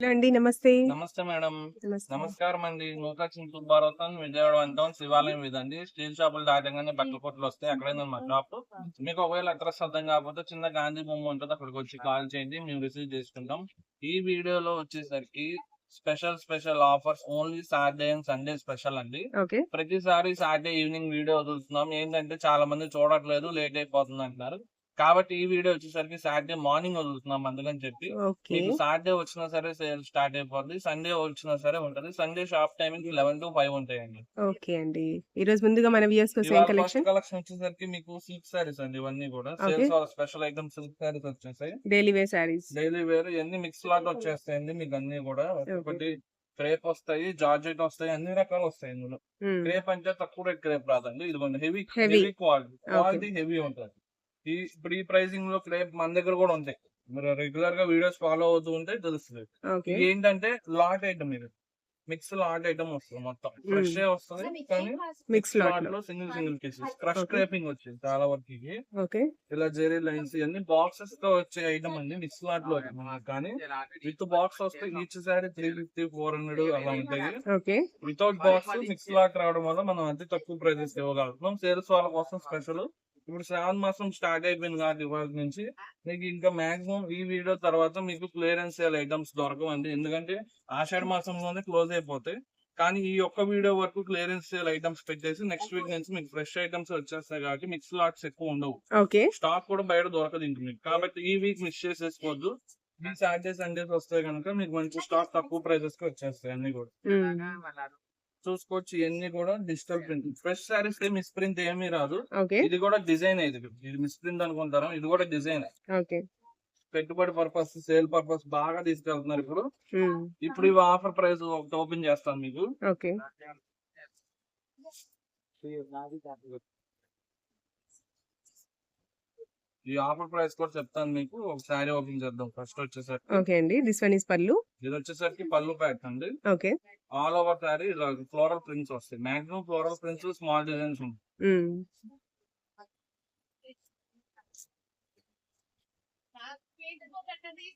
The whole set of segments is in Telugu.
హలో అండి నమస్తే. నమస్తే మేడం. నమస్కారం అండి. నూకాక్షి సుబ్బారావు విజయవాడ అంటాం శివాలయం ఇదండి. స్టీల్ షాపులు దాటంగానే బట్టల కొట్లు వస్తాయి. అక్కడే ఉంది మా షాప్. మీకు ఒకవేళ అడ్రస్ అర్థం కాకపోతే చిన్న గాంధీ బొమ్మ ఉంటుంది. అక్కడికి వచ్చి కాల్ చేయండి. మేము రిసీవ్ చేసుకుంటాం. ఈ వీడియోలో వచ్చేసరికి special special offers. Only Saturday and Sunday special అండి. ప్రతిసారి సాటర్డే ఈవినింగ్ వీడియో వదులుతున్నాం. ఏంటంటే చాలా మంది చూడట్లేదు లేట్ అయిపోతుంది అంటున్నారు. కాబట్టి ఈ వీడియో వచ్చేసరికి సాటర్డే మార్నింగ్ వదులుతున్నాం అందుకని చెప్పి. మీకు సాటర్డే వచ్చినా సరే సేల్ స్టార్ట్ అయిపోద్ది. సండే వచ్చినా సరే ఉంటది. Sunday shop timing eleven to five ఉంటాయండి. ఓకే అండి. ఈ రోజు ముందుగా మన వ్యూస్ కోసం కలెక్షన్ కలెక్షన్ వచ్చేసరికి మీకు సిల్క్ సారీస్ అండి ఇవన్నీ కూడా. Sales special item silk saris వచ్చేసాయి. Daily wear saris daily wear ఇవన్నీ మిక్స్ లాట్ వచ్చేస్తాయండి మీకు అన్ని కూడా ఒకటి క్రేప్ వస్తాయి జార్జెట్ వస్తాయి అన్ని రకాలు వస్తాయి ఇందులో. క్రేప్ అంటే తక్కువ రేట్ క్రేప్ రాదండి. ఇదిగోండి heavy Heavy. Heavy quality quality heavy ఉంటుంది. ఈ ఇప్పుడు ఈ ప్రైసింగ్లో క్రేప్ మన దగ్గర కూడా ఉంటాయి మీరు రెగ్యులర్గా వీడియోస్ ఫాలో అవుతూ ఉంటే తెలుస్తుంది. ఇది ఏంటంటే లాట్ ఐటమ్ ఇది. మిక్స్ లాట్ ఐటమ్ వస్తుంది మొత్తం. ఫ్రెష్ వస్తుంది కానీ mix లాట్లో. Single single pieces crush. క్రేపింగ్ వచ్చింది చాలా వరకు ఇలా జెరీ లైన్స్ ఇవన్నీ బాక్సెస్తో వచ్చే ఐటమ్ అండి. మిక్స్ లాట్లో కానీ విత్ బాక్స్ వస్తే each sari three fifty four hundred అలా ఉంటాయి. Okay without box mix lot రావడం వల్ల మనం అతి తక్కువ ప్రైజెస్ ఇవ్వగలుగుతున్నాం సేల్స్ వాళ్ళ కోసం స్పెషల్ ఇప్పుడు శ్రావణ మాసం స్టార్ట్ అయిపోయింది కాబట్టి ఇవాళ నుంచి. మీకు ఇంకా మాక్సిమం ఈ వీడియో తర్వాత మీకు క్లియరెన్స్ సేల్ ఐటమ్స్ దొరకవండి ఎందుకంటే ఆషాఢ మాసంలోనే క్లోజ్ అయిపోతాయి. కానీ ఈ ఒక్క వీడియో వరకు క్లియరెన్స్ సేల్ ఐటమ్స్ పెట్టేసి నెక్స్ట్ వీక్ నుంచి మీకు ఫ్రెష్ ఐటమ్స్ వచ్చేస్తాయి కాబట్టి మిక్స్ లాట్స్ ఎక్కువ ఉండవు. ఓకే. స్టాక్ కూడా బయట దొరకదు ఇంక మీకు. కాబట్టి ఈ వీక్ మిస్ చేసేసుకోవద్దు. ఈ సాటర్డే సండేస్ వస్తాయి కనుక మీకు మంచి స్టాక్ తక్కువ ప్రైజెస్కి వచ్చేస్తాయి అన్ని కూడా. చూసుకోవచ్చు ఇవన్నీ కూడా digital print fresh saris miss print ఏమీ రాదు. ఇది కూడా డిజైన్ ఇది. ఇది మిస్ ప్రింట్ అనుకుంటారు ఇది కూడా డిజైన్ పెట్టుబడి పర్పస్ సేల్ పర్పస్ బాగా తీసుకెళ్తున్నారు ఇప్పుడు. ఇప్పుడు ఇవి ఆఫర్ ప్రైస్ ఒకటి ఓపెన్ చేస్తాను మీకు ఓకే ఈ ఆఫర్ ప్రైస్ కూడా చెప్తాను మీకు. ఒక శారీ ఓపెన్ చేద్దాం. ఫస్ట్ వచ్చేసరికి ఓకే అండి. This one is pallu. ఇది వచ్చేసరికి పళ్ళు ప్యాక్ అండి. ఓకే. ఆల్ ఓవర్ శారీ ఇలా ఫ్లోరల్ ప్రింట్స్ వస్తాయి. Maximum floral prints small designs ఉంటాయి. ఇది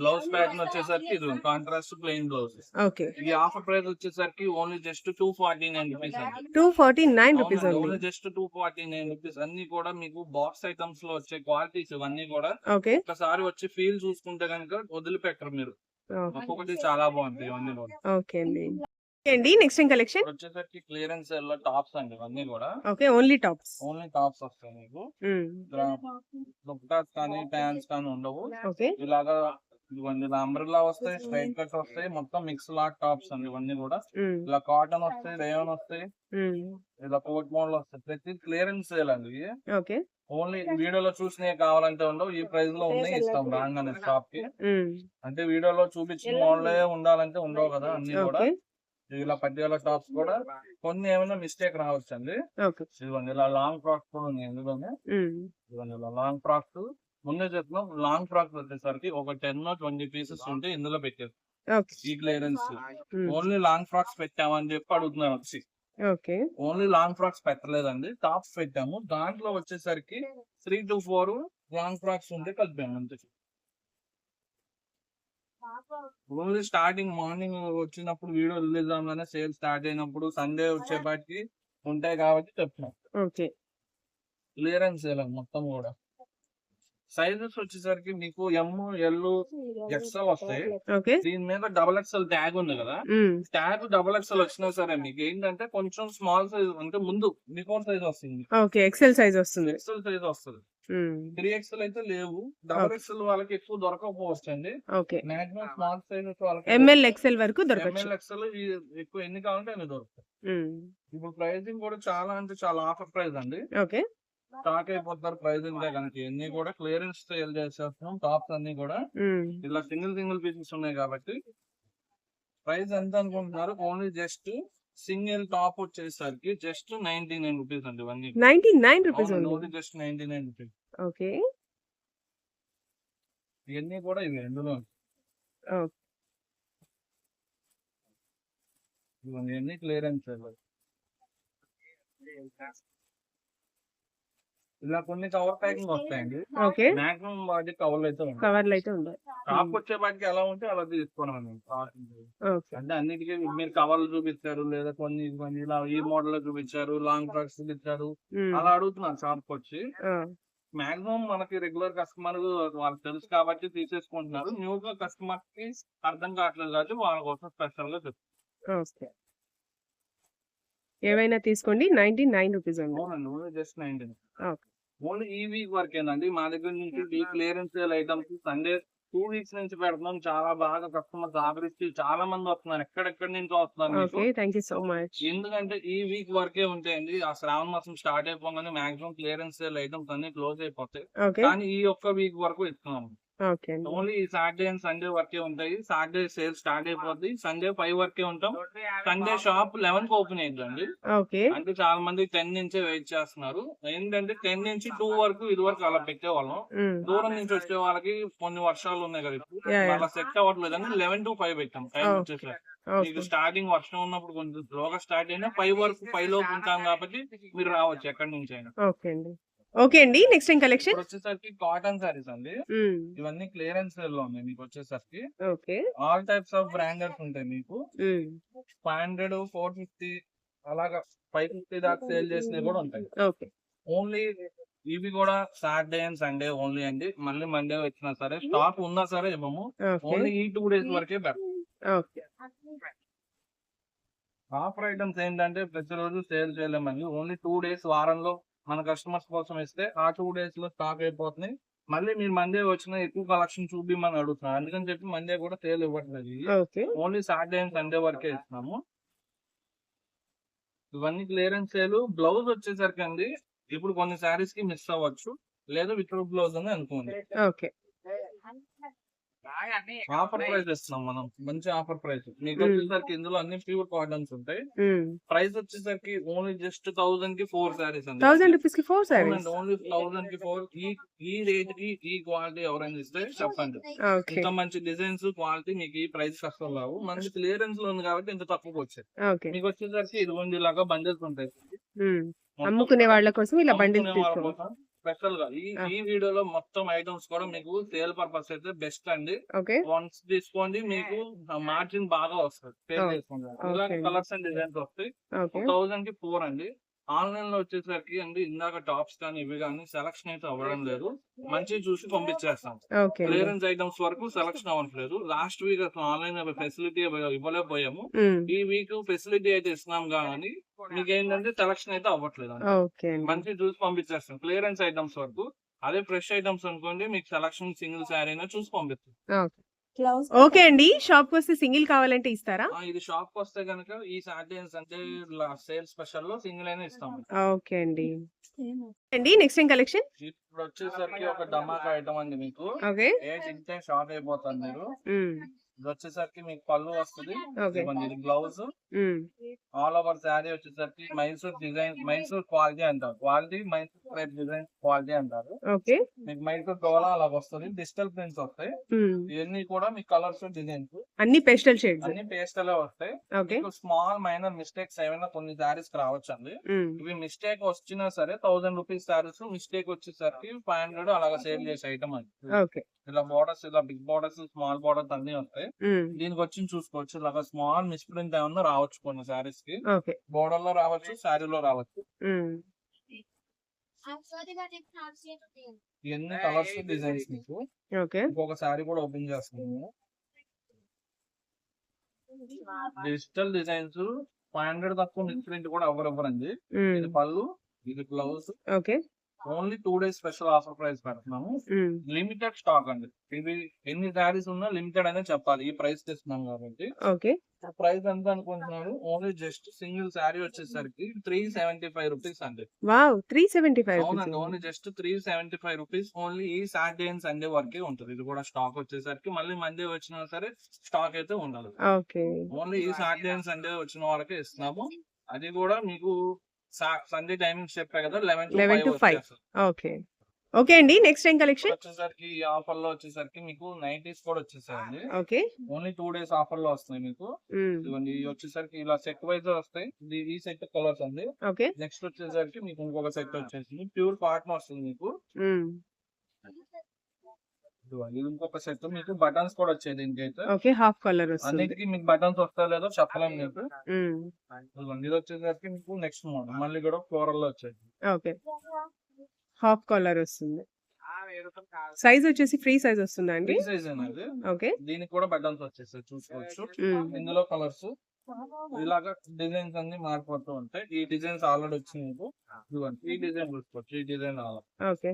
బ్లౌజ్ ప్యాటర్న్ వచ్చేసరికి ఇది కాంట్రాస్ట్ ప్లెయిన్ బ్లౌజ్ ఓకే ఈ ఆఫర్ ప్రైస్ వచ్చేసరికి only just two forty nine rupees two forty nine rupees only just two forty nine rupees అన్ని కూడా మీకు బాక్స్ ఐటమ్స్లో వచ్చే క్వాలిటీస్ ఇవన్నీ కూడా ఓకే ఒకసారి వచ్చి ఫీల్ చూసుకుంటే కనుక వదిలిపెట్టరు మీరు. ఒక్కొక్కటి చాలా బాగుంటాయి ఇవన్నీ కూడా. ఓకే అండి. అండి. నెక్స్ట్ ఏం కలెక్షన్? వచ్చేసరికి క్లియరెన్స్ టాప్స్ అండి? ఇవన్నీ కూడా. Okay only tops. Only tops వస్తాయి మీకు. దుప్పటాస్ కానీ ప్యాంట్స్ కానీ ఉండవు. ఓకే. ఇలాగా ఇవన్నీ అంబ్రెల్లా వస్తాయి స్ట్రైట్ కట్ వస్తాయి. మొత్తం మిక్స్ లాట్ టాప్స్ అండి ఇవన్నీ కూడా. ఇలా కాటన్ వస్తాయి రేవన్ వస్తాయి. ఇలా కోట్ మోడల్ వస్తాయి. ప్రతి క్లియరెన్స్ సేల్ అండి ఇవి. ఓకే. ఓన్లీ వీడియోలో చూసినవి కావాలంటే ఉండవు. ఈ ప్రైస్లో ఉన్నాయి ఇస్తాం రాగానే షాప్కి అంటే వీడియోలో చూపించిన మోడలే ఉండాలంటే ఉండవు కదా అన్ని కూడా. ఓకే. ఇలా పట్టియాల టాప్స్ కూడా కొన్ని ఏమైనా మిస్టేక్ రావచ్చు అండి ఇదిగోండి ఇలా లాంగ్ ఫ్రాక్స్ కూడా ఉన్నాయి ఎందుకంటే ఇదిగోండి ఇలా లాంగ్ ఫ్రాక్స్ ముందే చెప్తున్నాం లాంగ్ ఫ్రాక్స్ వచ్చేసరికి ఒక టెన్ ట్వంటీ పీసెస్ ఉంటే ఇందులో పెట్టారు ఓకే. ఈ క్లియరెన్స్ ఓన్లీ లాంగ్ ఫ్రాక్స్ పెట్టామని చెప్పి అడుగుతున్నారు వచ్చి. ఓకే. ఓన్లీ లాంగ్ ఫ్రాక్స్ పెట్టలేదండి టాప్స్ పెట్టాము. దాంట్లో వచ్చేసరికి three to four long frocks ఉంటే కలిపాము అంతే. ఓన్లీ స్టార్టింగ్ మార్నింగ్ వచ్చినప్పుడు వీడియో రిలీజ్ అవ్వగానే సేల్ స్టార్ట్ అయినప్పుడు సండే వచ్చేపాటికి ఉంటాయి కాబట్టి చెప్తున్నాం. ఓకే. క్లియరెన్స్ సేల్ మొత్తం కూడా. సైజెస్ వచ్చేసరికి మీకు ఎమ్ ఎల్ ఎక్స్ఎల్ వస్తాయి. ఓకే. దీని మీద డబల్ ఎక్స్ఎల్ ట్యాగ్ ఉంది కదా? ట్యాగ్ డబల్ ఎక్స్ఎల్ వచ్చినా సరే మీకు ఏంటంటే కొంచెం స్మాల్ సైజ్ అంటే ముందు నికోన్ సైజ్ వస్తుంది. ఓకే ఎక్సెల్ సైజ్ వస్తుంది. ఎక్స్ఎల్ సైజ్ వస్తుంది. త్రీ ఎక్స్ఎల్ అయితే లేవు. డబల్ ఎక్స్ఎల్ వాళ్ళకి ఎక్కువ దొరకకపోవచ్చు అండి. మాక్సిమం స్మాల్ సైజెస్ వాళ్ళకి ఎంఎల్ ఎక్సెల్ వరకు ఎంఎల్ ఎక్స్ఎల్ ఎక్కువ ఎన్ని కావాలంటే అన్ని దొరుకుతాయి. ఇప్పుడు ప్రైసింగ్ కూడా చాలా అంటే చాలా ఆఫర్ ప్రైస్ అండి. ఓకే. స్టాక్ అయిపోతారు ప్రైసింగ్ కనుక. ఇవన్నీ కూడా క్లియరెన్స్ సేల్ చేసేస్తున్నాం టాప్స్ అన్ని కూడా. ఇలా సింగిల్ సింగిల్ పీసెస్ ఉన్నాయి కాబట్టి. ప్రైస్ ఎంత అనుకుంటున్నారు? ఓన్లీ జస్ట్ సింగిల్ టాప్ వచ్చేసరికి జస్ట్ నైన్టీ నైన్ రూపీస్ అండి ఇవన్నీ. Ninety nine rupees just ninety nine rupees. Okay. ఇవన్నీ కూడా ఇవి Okay. ఇవన్నీ క్లియరెన్స్ ఇలా కొన్ని కవర్ ప్యాకింగ్ వస్తాయండి. ఓకే మాక్సిమం వాటి కవర్లు అయితే ఉంటాయి కవర్లు అయితే షాప్ వచ్చే వాటికి ఎలా ఉంటే అలా ఓకే అంటే అన్నిటికీ మీరు కవర్లు చూపించారు లేదా కొన్ని కొన్ని ఇలా ఈ మోడల్ చూపించారు లాంగ్ ఫ్రాక్స్ చూపించారు. ఉమ్. అలా అడుగుతున్నారు షాప్ వచ్చి. మాక్సిమం మనకి రెగ్యులర్ కస్టమర్ వాళ్ళకి తెలుసు కాబట్టి తీసేసుకుంటున్నారు. న్యూ గా కస్టమర్కి అర్థం కావట్లేదు కాబట్టి వాళ్ళ కోసం స్పెషల్గా చెప్తాను ఓకే ఏవైనా తీసుకోండి? నైన్టీ నైన్ రూపీస్ అండి జస్ట్ నైన్టీన్ Okay. ఓన్లీ ఈ వీక్ వరకేనండి మా దగ్గర నుంచి ఈ clearance sale items. Sunday two weeks నుంచి పెడుతున్నాం. చాలా బాగా కస్టమర్స్ ఆదరిస్తూ చాలా మంది వస్తున్నారు. ఎక్కడెక్కడి నుంచి వస్తున్నారు సో మచ్ ఎందుకంటే ఈ వీక్ వరకే ఉంటాయండి. ఆ శ్రావణ మాసం స్టార్ట్ అయిపోగానే మాక్సిమం క్లియరెన్స్ సేల్ ఐటమ్స్ అన్ని క్లోజ్ అయిపోతాయి. కానీ ఈ ఒక్క వీక్ వరకు ఇస్తున్నాం. Okay only Saturday and Sunday వరకే ఉంటాయి. సాటర్డే సేల్ స్టార్ట్ అయిపోద్ది. సండే ఫైవ్ వరకే ఉంటాం. సండే షాప్ లెవెన్కి ఓపెన్ అయ్యిందండి ఓకే. అంటే చాలా మంది టెన్ నుంచే వెయిట్ చేస్తున్నారు. ఏంటంటే టెన్ నుంచి టూ వరకు ఇది వరకు అలా పెట్టేవాళ్ళం. దూరం నుంచి వచ్చే వాళ్ళకి కొన్ని వర్షాలు ఉన్నాయి కదా ఇప్పుడు. అలా సెట్ అవ్వట్లేదు అని లెవెన్ టు ఫైవ్ పెట్టాం టైం. వచ్చేసి ఓకే. మీకు స్టార్టింగ్ వర్షం ఉన్నప్పుడు కొంచెం స్లోగా స్టార్ట్ అయినా ఫైవ్ వరకు ఫైవ్ లోపు ఉంటాం కాబట్టి మీరు రావచ్చు ఎక్కడి నుంచి అయినా. ఓకే అండి. ఓకే అండి నెక్స్ట్ టైం కలెక్షన్ వచ్చేసరికి కాటన్ సారీస్ అండి. ఇవన్నీ క్లియరెన్స్లో ఉన్నాయి మీకు వచ్చేసరికి. Okay. All types of brandeds ఉంటాయి మీకు. ఫైవ్ హండ్రెడ్ ఫోర్ ఫిఫ్టీ అలాగా ఫైవ్ ఫిఫ్టీ దాకా సేల్ చేసినవి కూడా ఉంటాయి. ఓకే. ఓన్లీ ఇవి కూడా సాటర్డే అండ్ సండే ఓన్లీ అండి. మళ్ళీ మండే వచ్చినా సరే స్టాక్ ఉన్నా సరే ఇవ్వము. ఓన్లీ ఈ టూ డేస్ వరకే ఓకే. ఆఫర్ ఐటమ్స్ ఏంటంటే ప్రతిరోజు సేల్ చేయలేమండి. ఓన్లీ టూ డేస్ వారంలో మన కస్టమర్స్ కోసం ఇస్తే ఆ టూ డేస్లో స్టాక్ అయిపోతుంది. మళ్ళీ మీరు మండే వచ్చిన ఎక్కువ కలెక్షన్ చూపిమని అడుగుతున్నారు అందుకని చెప్పి మండే కూడా సేల్ ఇవ్వట్లేదు ఓన్లీ సాటర్డే అండ్ సండే వరకే ఇస్తున్నాము. ఇవన్నీ క్లియరెన్స్ సేల్ బ్లౌజ్ వచ్చేసరికి అండి ఇప్పుడు కొన్ని శారీస్కి మిస్ అవ్వచ్చు. లేదా వితౌట్ బ్లౌజ్ అని అనుకోండి. ఓకే. ఆఫర్ ప్రైస్ ఇస్తున్నాం మనం. మంచి ఆఫర్ ప్రైస్ మీకు. వచ్చేసరికి ఇందులో అన్ని ప్యూర్ కాటన్స్ ఉంటాయి. ప్రైస్ వచ్చేసరికి ఓన్లీ జస్ట్ థౌసండ్కి ఫోర్ శారీస్ అండి. థౌసండ్ రూపీస్కి ఫోర్ సారీస్ ఓన్లీ థౌసండ్కి ఫోర్ ఈ ఈ రేట్కి ఈ క్వాలిటీ ఎవరైనా ఇస్తే చెప్పండి. ఇంత మంచి డిజైన్స్ క్వాలిటీ మీకు ఈ ప్రైస్ కష్టం రావు. మంచి క్లియరెన్స్లో ఉంది కాబట్టి ఇంత తక్కువకి వచ్చాయి. ఓకే మీకు వచ్చేసరికి ఇదిగోండి ఇలాగా బండిల్స్ ఉంటాయి. అమ్ముకునే వాళ్ళ కోసం ఇలా బండిల్స్ స్పెషల్గా ఈ. ఈ వీడియోలో మొత్తం ఐటమ్స్ కూడా మీకు సేల్ పర్పస్ అయితే బెస్ట్ అండి. వన్స్ తీసుకోండి మీకు మార్జిన్ బాగా వస్తుంది. సేల్ Oh, చేసుకుంటారు ఇలా okay. కలర్స్ అండ్ డిజైన్స్ వస్తాయి. థౌసండ్కి ఫోర్ అండి. ఆన్లైన్లో వచ్చేసరికి అండి ఇందాక టాప్స్ కానీ ఇవి కానీ సెలక్షన్ అయితే అవ్వడం లేదు. మంచి చూసి పంపించేస్తాం. క్లియరెన్స్ ఐటమ్స్ వరకు సెలక్షన్ అవ్వట్లేదు. లాస్ట్ వీక్ అసలు ఆన్లైన్ ఫెసిలిటీ ఇవ్వలేకపోయాము. ఈ వీక్ ఫెసిలిటీ అయితే ఇస్తున్నాం కానీ మీకు ఏంటంటే సెలక్షన్ అయితే అవ్వట్లేదు. ఓకే మంచి చూసి పంపించేస్తాం క్లియరెన్స్ ఐటమ్స్ వరకు. అదే ఫ్రెష్ ఐటమ్స్ అనుకోండి మీకు సెలక్షన్ సింగిల్ శారీ అయినా చూసి పంపిస్తాం ఓకే. అండి. షాప్కి వస్తే సింగిల్ కావాలంటే ఇస్తారా? ఆ, ఇది షాప్కి వస్తే కనుక ఈ సాటర్డే అంటే సేల్ స్పెషల్లో సింగిల్ అయినా ఇస్తాం ఓకే అండి. అండి నెక్స్ట్ టైం కలెక్షన్ ఇప్పుడు వచ్చేసరికి ఒక డమాకా ఐటమ్ అండి మీకు. ఓకే. ఏ తింటే షార్ట్ అయిపోతారు మీరు. ఇది వచ్చేసరికి మీకు పళ్ళు వస్తుంది. ఇది బ్లౌజ్. ఆల్ ఓవర్ శారీ వచ్చేసరికి మైసూర్ డిజైన్ మైసూర్ క్వాలిటీ అంటారు. Quality Mysore crepe design quality అంటారు. మీకు మైసూర్ డోలా అలా వస్తుంది. డిజిటల్ ప్రింట్స్ వస్తాయి. ఇవన్నీ కూడా మీకు కలర్స్ డిజైన్స్ అన్ని పెస్టల్ షేడ్స్ అన్ని పేస్టలే వస్తాయి. మీకు స్మాల్ మైనర్ మిస్టేక్స్ ఏమైనా కొన్ని శారీస్ రావచ్చు అండి. ఇవి మిస్టేక్ వచ్చినా సరే థౌసండ్ రూపీస్ శారీస్ మిస్టేక్ వచ్చేసరికి ఫైవ్ హండ్రెడ్ అలాగా సేల్ చేసే ఐటమ్ అండి. ఇలా బోర్డర్స్ ఇలా బిగ్ బోర్డర్స్ స్మాల్ బోర్డర్స్ అన్ని వస్తాయి. దీనికి వచ్చి చూసుకోవచ్చు. ఇలాగా స్మాల్ మిస్ప్రింట్ ఏమన్నా రావచ్చు. కొన్ని శారీస్కి. ఓకే. బోర్డర్లో రావచ్చు శారీలో రావచ్చు. ఇవన్నీ కలర్స్ డిజైన్స్ మీకు? ఓకే. ఇంకొక శారీ కూడా ఓపెన్ చేస్తున్నాము. డిజిటల్ డిజైన్స్ ఫైవ్ హండ్రెడ్ తక్కువ మిస్ప్రింట్ కూడా ఎవరు ఇవ్వరండి. ఇది పళ్ళు ఇది blouse okay. Only two days special offer price పెడుతున్నాము. లిమిటెడ్ స్టాక్ అండి. ఇవి ఎన్ని శారీస్ ఉన్నా లిమిటెడ్ అనే చెప్పాలి. ఈ ప్రైస్ తెస్తున్నాం కాబట్టి. ఓకే. ప్రైస్ ఎంత అనుకుంటున్నారు? ఓన్లీ జస్ట్ సింగిల్ శారీ వచ్చేసరికి త్రీ సెవెంటీ ఫైవ్ రూపీస్ అండి. వావ్ త్రీ సెవెంటీ ఫైవ్ అవునండి only just three seventy five rupees. Only ఈ సాటర్డే అండ్ సండే వరకే ఉంటుంది. ఇది కూడా స్టాక్ వచ్చేసరికి మళ్ళీ మండే వచ్చినా సరే స్టాక్ అయితే ఉండదు. ఓకే. ఓన్లీ ఈ సాటర్డే అండ్ సండే వచ్చిన వరకే ఇస్తున్నాము. అది కూడా మీకు సండే టైమింగ్స్ చెప్పా కదా eleven 11 to five. Okay. Okay అండి నెక్స్ట్ ఏం కలెక్షన్ వచ్చేసరికి ఈ ఆఫర్లో వచ్చేసరికి మీకు నైన్టీస్ కూడా వచ్చేసాయండి. ఓకే. ఓన్లీ టూ డేస్ ఆఫర్లో వస్తాయి మీకు ఇదిగోండి ఇవి వచ్చేసరికి ఇలా సెట్ వైజ్ వస్తాయి. ఇది ఈ సెట్ కలర్స్ అండి. ఓకే. నెక్స్ట్ వచ్చేసరికి మీకు ఇంకొక సెట్ వచ్చేసింది. ప్యూర్ కాటన్ వస్తుంది మీకు. ఇది ఇంకొక సెట్ మీకు బటన్స్ కూడా వచ్చాయి దీనికైతే. ఓకే హాఫ్ కలర్ అన్నిటికీ మీకు బటన్స్ వస్తాయో లేదో చెప్పలేము మీకు. ఇది వచ్చేసరికి మీకు నెక్స్ట్ మోడల్. మళ్ళీ కూడా ఫ్లోరల్లో వచ్చేది ఓకే. హాఫ్ కలర్ వస్తుంది. సైజ్ వచ్చేసి ఫ్రీ సైజ్ వస్తుందా అండి? ఫ్రీ సైజ్ అనేది ఓకే. దీనికి కూడా బటన్స్ వచ్చేసాయి చూసుకోవచ్చు. ఇందులో కలర్స్. ఇలాగా డిజైన్స్ అన్ని మారిపోతూ ఉంటాయి. ఈ డిజైన్స్ ఆల్రెడీ వచ్చింది మీకు ఈ డిజైన్ చూసుకోవచ్చు. ఈ డిజైన్ ఓకే.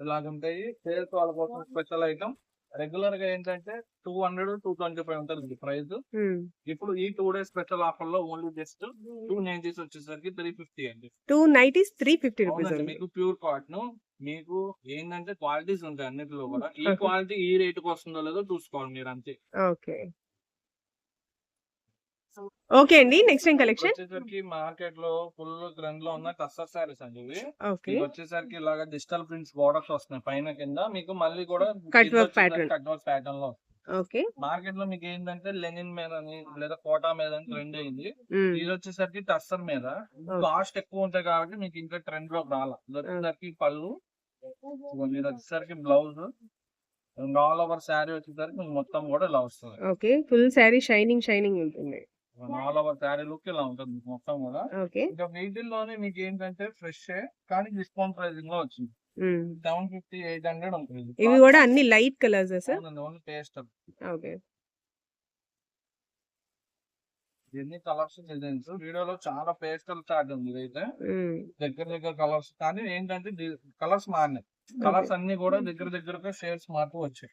ఇలాగుంటాయి. సేల్స్ వాళ్ళ కోసం స్పెషల్ ఐటమ్. రెగ్యులర్గా ఏంటంటే two hundred two twenty five ఉంటుంది ప్రైస్ ఇప్పుడు ఈ టూ డేస్ స్పెషల్ ఆఫర్లో ఓన్లీ జస్ట్ టూ నైన్టీస్ వచ్చేసరికి త్రీ ఫిఫ్టీ అండి. Two nineties three fifty rupees మీకు ప్యూర్ కాటన్ మీకు ఏంటంటే క్వాలిటీస్ ఉంటాయి అన్నిటిలో కూడా. ఈ. క్వాలిటీ ఈ రేట్కి వస్తుందో లేదో చూసుకోవాలి మీరు అంతే. ఓకే. ఓకే అండి నెక్స్ట్ ఏం కలెక్షన్ వచ్చేసరికి మార్కెట్లో ఫుల్ ట్రెండ్లో ఉన్న టస్సర్ సారీస్ అండి ఇవి. ఓకే. వచ్చేసరికి ఇలాగా డిజిటల్ ప్రింట్స్ బోర్డర్స్ వస్తున్నాయి పైన కింద. మీకు మళ్ళీ కూడా Cut work pattern. Cut work ప్యాటర్న్లో ఓకే. మార్కెట్లో మీకు ఏంటంటే లెనిన్ మీద అని లేదా కోటా మీద అని ట్రెండ్ అయింది. ఇది వచ్చేసరికి టస్సర్ మీద. కాస్ట్ ఎక్కువ ఉంటాయి కాబట్టి మీకు ఇంకా ట్రెండ్లో రాల. ఇది వచ్చేసరికి పళ్ళు. ఇది వచ్చేసరికి బ్లౌజ్. ఆల్ ఓవర్ శారీ వచ్చేసరికి మీకు మొత్తం కూడా ఇలా వస్తుంది. Okay. Full sari shining shining ఉంటుంది. ఆల్ ఓవర్ శారీ లుక్ ఇలా ఉంటుంది మొత్తం కూడా. వీటిల్లోనే మీకు ఏంటంటే ఫ్రెష్ కానీ డిస్కౌంట్ ప్రైసింగ్లో వచ్చింది. సెవెన్ ఫిఫ్టీ ఎయిట్ హండ్రెడ్ ఉంటుంది. ఇవి కూడా అన్ని light colours sir? Only taste okay. ఎన్ని కలర్స్ డిజైన్స్ వీడియోలో చాలా పేస్టల్ చార్ట్ ఉంది దగ్గర దగ్గర కలర్స్ కానీ ఏంటంటే కలర్స్ మారినాయి. కలర్స్ అన్ని కూడా దగ్గర దగ్గరగా షేడ్స్ మారుతూ వచ్చాయి.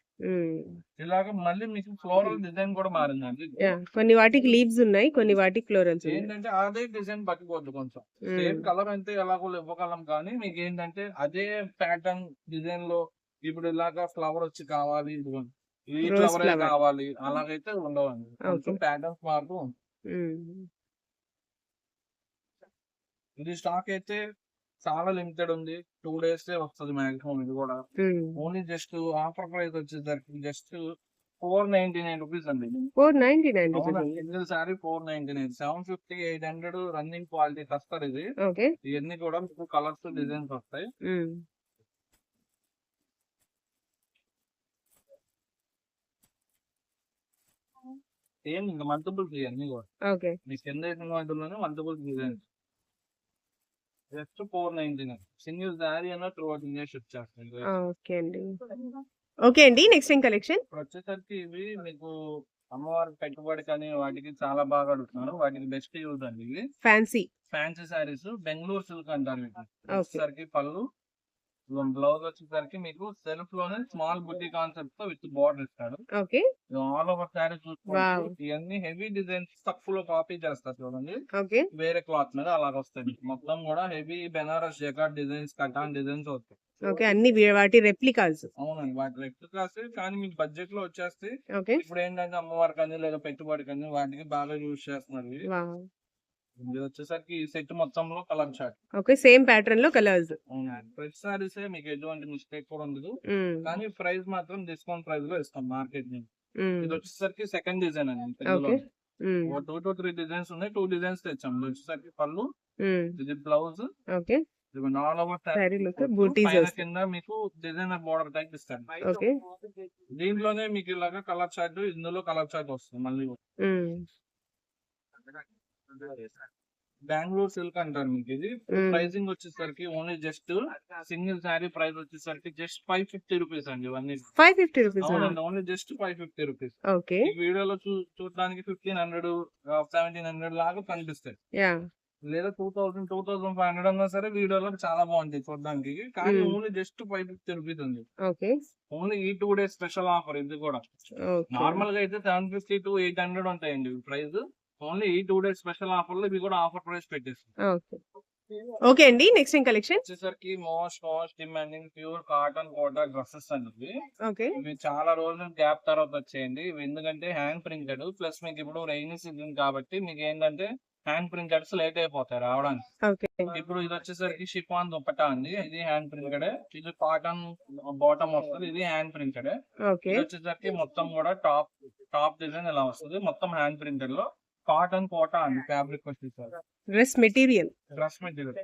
ఇలాగ మళ్ళీ మీకు ఫ్లోరల్ డిజైన్ కూడా మారిందండి. కొన్ని వాటికి లీవ్స్ ఉన్నాయి కొన్ని వాటికి ఫ్లోరల్స్ ఏంటంటే అదే డిజైన్ పట్టుకోవద్దు కొంచెం. సేమ్ కలర్ అంటే ఎలాగో ఇవ్వగలం కానీ మీకు ఏంటంటే అదే ప్యాటర్న్ డిజైన్లో ఇప్పుడు ఇలాగా ఫ్లవర్ వచ్చి కావాలి. ఈ ఫ్లవర్. కావాలి అలాగైతే ఉండవండి. కొంచెం. ప్యాటర్న్స్ మారుతూ ఉంటాయి. ఇది స్టాక్ అయితే చాలా లిమిటెడ్ ఉంది. టూ డేస్ వస్తుంది మాక్సిమం ఇది కూడా. ఓన్లీ జస్ట్ ఆఫర్ ప్రైస్ వచ్చేసరికి just four ninety nine rupees అండి four ninety nine single sari four ninety nine seven fifty eight hundred running quality వస్తారు ఇది. ఇవన్నీ కూడా మీకు కలర్స్ డిజైన్స్ వస్తాయి. సేమ్ ఇంకా మల్టిపుల్స్ ఇవన్నీ కూడా. ఓకే మీ కింద multiples designs just four ninety nine. Single sari అన్న త్రూ అవుట్ ఇండియా షిప్ చేస్తుంది ఓకే అండి. ఓకే అండి నెక్స్ట్ ఏం కలెక్షన్? వచ్చేసరికి ఇవి మీకు అమ్మవారికి పెట్టుబడి కానీ వాటికి చాలా బాగా అడుగుతున్నారు. వాటికి బెస్ట్ యూజ్ అండి ఇవి. Fancy fancy saris Bengaluru silk అంటారు వీటిని. ఓకే. వచ్చేసరికి పళ్ళు బ్లౌజ్ వచ్చేసరికి మీకు సెల్ఫ్లోనే స్మాల్ బుట్టి కాన్సెప్ట్తో విత్ బార్డర్ ఇస్తాడు. ఓకే. All over sari. చూసుకోవచ్చు ఇవన్నీ హెవీ డిజైన్స్ తక్కువలో కాపీ చేస్తారు చూడండి. ఓకే. వేరే క్లాత్ మీద అలాగ వస్తాయి మొత్తం కూడా heavy Banaras జకాట్ designs cotton designs వస్తాయి. ఓకే. అన్ని వాటి రెప్లికాస్ అవునండి వాటి రెక్ట్ క్లాస్ కానీ మీకు బడ్జెట్లో వచ్చేస్తే ఇప్పుడు ఏంటంటే అమ్మవారి కానీ లేదా పెట్టుబడి కానీ వాటికి బాగా యూజ్ చేస్తున్నారు. ఇది వచ్చేసరికి ఈ సెట్ మొత్తంలో కలర్ చార్ట్. ఓకే సేమ్ ప్యాటర్న్లో కలర్స్ ప్రతి సారీసే మీకు ఎటువంటి మిస్టేక్ కూడా ఉండదు. కానీ ప్రైస్ మాత్రం డిస్కౌంట్ ప్రైస్లో ఇస్తాం మార్కెట్ నుంచి ఇది వచ్చేసరికి సెకండ్ డిజైన్ అండి తెలుగులో okay. Two to three designs ఉన్నాయి. టూ డిజైన్స్ తెచ్చాం. ఇది వచ్చేసరికి పళ్ళు ఇది బ్లౌజ్ ఓకే. All over. కింద మీకు డిజైనర్ బోర్డర్ టైప్ ఇస్తాను ఓకే. దీంట్లోనే మీకు ఇలాగా కలర్ చార్ట్ ఇందులో కలర్ చార్ట్ వస్తుంది మళ్ళీ. బెంగళూరు సిల్క్ అంటారు మీకు ఇది. ప్రైసింగ్ వచ్చేసరికి only just single sari price వచ్చేసరికి జస్ట్ ఫైవ్ ఫిఫ్టీ రూపీస్ అండి ఇవన్నీ. Five fifty rupees only just five fifty rupees. Okay. వీడియోలో చూడడానికి ఫిఫ్టీన్ హండ్రెడ్ సెవెంటీన్ హండ్రెడ్ లాగా కనిపిస్తాయి. లేదా two thousand two thousand five hundred అన్నా సరే వీడియోలో చాలా బాగుంటాయి చూడడానికి. కానీ. Only just five fifty rupees ఉంది ఓన్లీ ఈ టూ డేస్ స్పెషల్ ఆఫర్ ఇది కూడా. నార్మల్గా అయితే seven fifty to eight hundred ఉంటాయండి ప్రైస్. ఓన్లీ ఈ టూ డేస్ స్పెషల్ ఆఫర్లో ఇవి కూడా ఆఫర్ ప్రైస్ పెట్టేస్తాం ఓకే. ఓకే అండి నెక్స్ట్ ఏం కలెక్షన్? వచ్చేసరికి most most demanding pure cotton Kota dresses అండి. ఇవి. ఓకే. ఇవి చాలా రోజులు గ్యాప్ తర్వాత వచ్చేయండి. ఇవి ఎందుకంటే హ్యాండ్ ప్రింటెడ్ ప్లస్ మీకు ఇప్పుడు రైనీ సీజన్ కాబట్టి మీకు ఏంటంటే హ్యాండ్ ప్రింటెడ్స్ లేట్ అయిపోతాయి రావడానికి. ఓకే ఇప్పుడు ఇది వచ్చేసరికి షిఫాన్ దుపట్టా అండి. ఇది హ్యాండ్ ప్రింటెడ్ ఇది కాటన్ బాటమ్ వస్తుంది ఇది హ్యాండ్ ప్రింటెడ్. ఓకే. ఇది వచ్చేసరికి మొత్తం కూడా టాప్ టాప్ డిజైన్ ఇలా వస్తుంది? మొత్తం హ్యాండ్ ప్రింటెడ్లో కాటన్ కోటా అండి ఫ్యాబ్రిక్ వచ్చేసరికి డ్రెస్ మెటీరియల్ డ్రెస్ మెటీరియల్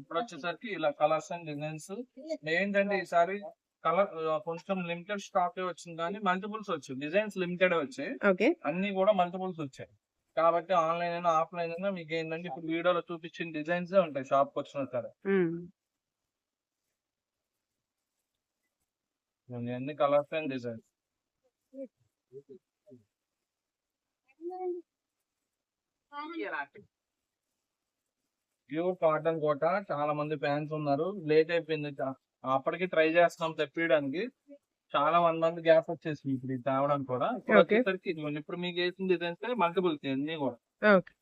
ఇప్పుడు వచ్చేసరికి ఇలా కలర్స్ అండ్ డిజైన్స్ ఏంటంటే ఈసారి కలర్ కొంచెం లిమిటెడ్ స్టాక్ వచ్చింది కానీ మల్టిపుల్స్ వచ్చాయి. డిజైన్స్ లిమిటెడ్ వచ్చాయి. ఓకే అన్ని కూడా మల్టిపుల్స్ వచ్చాయి. కాబట్టి ఆన్లైన్ అయినా ఆఫ్లైన్ అయినా మీకు ఏంటంటే ఇప్పుడు వీడియోలో చూపించిన డిజైన్స్ ఉంటాయి షాప్కి వచ్చిన సరే. అన్ని colours and designs pure cotton Kota చాలా మంది ఫ్యాన్స్ ఉన్నారు. లేట్ అయిపోయింది అప్పటికి ట్రై చేస్తున్నాం తెప్పియడానికి. చాలా వన్ మంత్ గ్యాప్ వచ్చేసింది ఇప్పుడు ఇది తేవడానికి కూడా. వచ్చేసరికి ఇదిగోండి ఇప్పుడు మీకు వేసిన డిజైన్స్ మల్టిపుల్స్ అన్ని కూడా.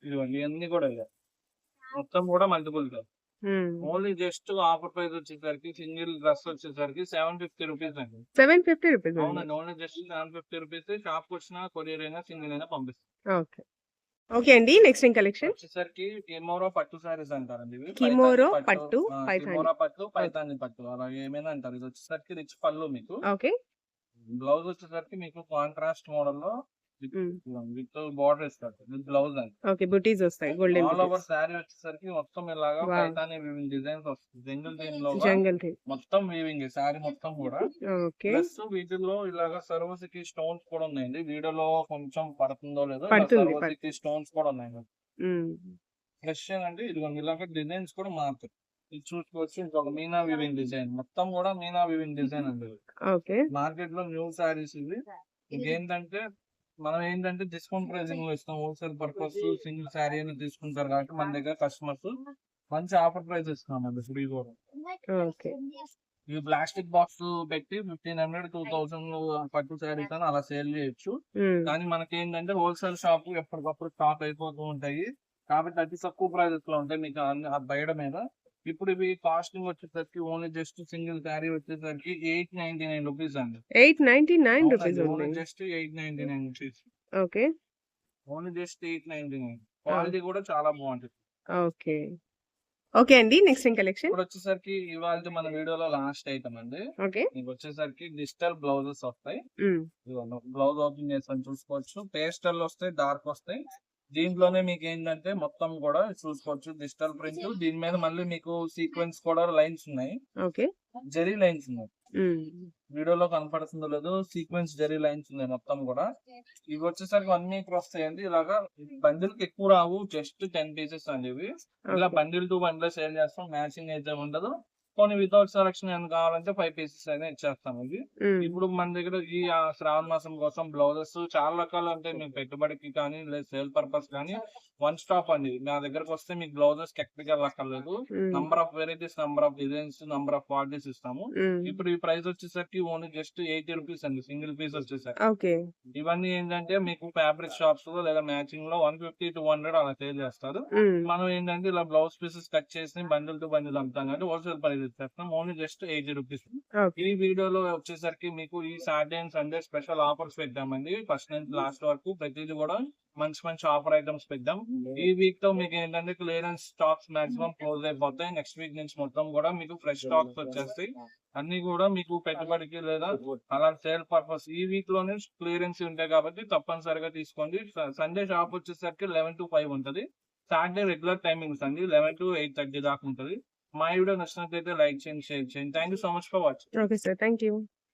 ఇదిగోండి ఇవన్నీ కూడా. మొత్తం కూడా multiple only just offer price వచ్చేసరికి సింగిల్ డ్రెస్ వచ్చేసరికి సెవెన్ ఫిఫ్టీ రూపీస్ అండి. సెవెన్ ఫిఫ్టీ రూపీస్ అవునండి only just seven fifty rupees shop వచ్చినా కొరియర్ అయినా సింగిల్ అయినా పంపిస్తాం. ఓకే. ఓకే అండి నెక్స్ట్ ఇన్ కలెక్షన్. వచ్చేసరికి కిమోరో పట్టు సారీస్ అంటారండి ఇవి. కిమోరో పట్టు. కిమోరో పట్టు పైతాని పట్టు. అలా ఏమైనా అంటారు? ఇది వచ్చేసరికి రిచ్ పళ్ళు మీకు. ఓకే. బ్లౌజ్ వచ్చేసరికి మీకు కాంట్రాస్ట్ మోడల్లో విత్ బార్డర్ ఇస్తారు విత్ బ్లౌజ్ అండి ఓకే బుటీస్ వస్తాయి గోల్డెన్ ఆల్ ఓవర్ శారీ వచ్చేసరికి మొత్తం ఇలాగా. పైతాని వీవింగ్ డిజైన్స్ వస్తుంది జంగిల్ థీమ్లో జంగల్ థింగ్ మొత్తం వీవింగ్ శారీ మొత్తం కూడా. ఓకే. ప్లస్ వీటిల్లో ఇలాగా సర్వసికి స్టోన్స్ కూడా ఉన్నాయండి. వీడియోలో కొంచెం పడుతుందో లేదో సర్వసికి స్టోన్స్ కూడా ఉన్నాయి ఫ్రెష్ అంటే ఇదిగోండి ఇలాగ డిజైన్స్ కూడా మారుతాయి. ఇది చూసుకోవచ్చు. ఇంకొక మీనా వివింగ్ డిజైన్ మొత్తం కూడా మీనా వివింగ్ డిజైన్ అండి ఓకే. మార్కెట్లో న్యూ సారీస్ ఇవి. ఇంకేంటంటే మనం ఏంటంటే డిస్కౌంట్ ప్రైసింగ్లో ఇస్తాం. హోల్సేల్ పర్పస్ సింగిల్ శారీ అని తీసుకుంటారు కాబట్టి మన దగ్గర కస్టమర్స్ మంచి ఆఫర్ ప్రైస్ ఇస్తున్నాం అండి ఫ్రీ కూడా ఓకే. ఇవి ప్లాస్టిక్ బాక్స్ పెట్టి ఫిఫ్టీన్ హండ్రెడ్ టూ థౌసండ్ పట్టు శారీస్ అని అలా సేల్ చేయొచ్చు. కానీ మనకి ఏంటంటే హోల్సేల్ షాప్ ఎప్పటికప్పుడు స్టాక్ అయిపోతూ ఉంటాయి. కాబట్టి అతి తక్కువ ప్రైజెస్లో ఉంటాయి. మీకు బయట మీద ఇప్పుడు ఇవి కాస్టింగ్ వచ్చేసరికి ఓన్లీ జస్ట్ సింగిల్ శారీ వచ్చేసరికి ఎయిట్ నైన్టీ నైన్ రూపీస్ అండి. Eight ninety nine rupees only just eight ninety nine rupees okay. Only just eight ninety nine quality కూడా చాలా బాగుంటుంది. ఓకే. ఓకే అండి నెక్స్ట్ ఇన్ కలెక్షన్ ఇప్పుడు వచ్చేసరికి ఇవాళ మన వీడియోలో లాస్ట్ ఐటమ్ అండి. ఓకే. మీకు వచ్చేసరికి డిజిటల్ బ్లౌజెస్ వస్తాయి. బ్లౌజ్ ఓపెన్ చేస్తాను చూసుకోవచ్చు. పేస్టల్ వస్తాయి డార్క్ వస్తాయి. దీంట్లోనే మీకు ఏంటంటే మొత్తం కూడా చూసుకోవచ్చు. Digital print. దీని మీద మళ్ళీ మీకు సీక్వెన్స్ కూడా లైన్స్ ఉన్నాయి. ఓకే. జరీ లైన్స్ ఉన్నాయి. వీడియోలో కనపడుతుందో లేదో సీక్వెన్స్ జరీ లైన్స్ ఉన్నాయి మొత్తం కూడా. ఇవి వచ్చేసరికి వన్ మీటర్ వస్తాయండి ఇలాగా బండిల్కి ఎక్కువ రావు. జస్ట్ టెన్ పీసెస్ అండి ఇవి. ఇలా బండిల్ టు బండిల్ సేల్ చేస్తాం. మ్యాచింగ్ అయితే ఉండదు కొన్ని వితౌట్ సెలక్షన్ ఏమైనా కావాలంటే ఫైవ్ పీసెస్ అయినా ఇచ్చేస్తాం ఇది. ఇప్పుడు మన దగ్గర ఈ శ్రావణ మాసం కోసం బ్లౌజెస్ చాలా రకాలు ఉంటాయి మీకు పెట్టుబడికి కానీ లేదా సేల్ పర్పస్ కానీ వన్ స్టాప్ అండి. నా దగ్గరకు వస్తే మీకు బ్లౌజెస్ ఎక్కడికి వెళ్ళక్కర్లేదు number of varieties number of designs number of qualities ఇస్తాము. ఇప్పుడు ఈ ప్రైస్ వచ్చేసరికి ఓన్లీ జస్ట్ ఎయిటీ రూపీస్ అండి. సింగిల్ పీస్ వచ్చేసరికి. ఇవన్నీ ఏంటంటే మీకు ఫ్యాబ్రిక్ షాప్స్లో లేదా మ్యాచింగ్లో వన్ ఫిఫ్టీ టూ హండ్రెడ్ అలా సేల్ చేస్తారు. మనం ఏంటంటే ఇలా బ్లౌజ్ పీసెస్ కట్ చేసి బండిల్ టు బండిల్ అమ్ముతాం కాబట్టి హోల్సేల్ ప్రైస్ ఇచ్చేస్తాం ఓన్లీ జస్ట్ ఎయిటీ రూపీస్ ఈ వీడియోలో వచ్చేసరికి మీకు ఈ Saturday and Sunday special offers పెట్టామండి. ఫస్ట్ నుంచి లాస్ట్ వరకు ప్రతిదీ కూడా మంచి మంచి ఆఫర్ ఐటమ్స్ పెట్టాం. ఈ వీక్తో మీకు ఏంటంటే క్లియరెన్స్ స్టాక్స్ మాక్సిమం క్లోజ్ అయిపోతాయి. నెక్స్ట్ వీక్ నుంచి మొత్తం కూడా మీకు ఫ్రెష్ స్టాక్స్ వచ్చేస్తాయి. అన్ని కూడా మీకు పెట్టుబడికి లేదా అలా సేల్ పర్పస్ ఈ వీక్లోనే క్లియరెన్స్ ఉంటాయి కాబట్టి తప్పనిసరిగా తీసుకోండి. సండే షాప్ వచ్చేసరికి లెవెన్ టు ఫైవ్ ఉంటది. సాటర్డే రెగ్యులర్ టైమింగ్స్ అండి. లెవెన్ టు ఎయిట్ థర్టీ దాకా ఉంటది. my video National Data like, share, share. Thank you so much for watching. Okay, sir. Thank you.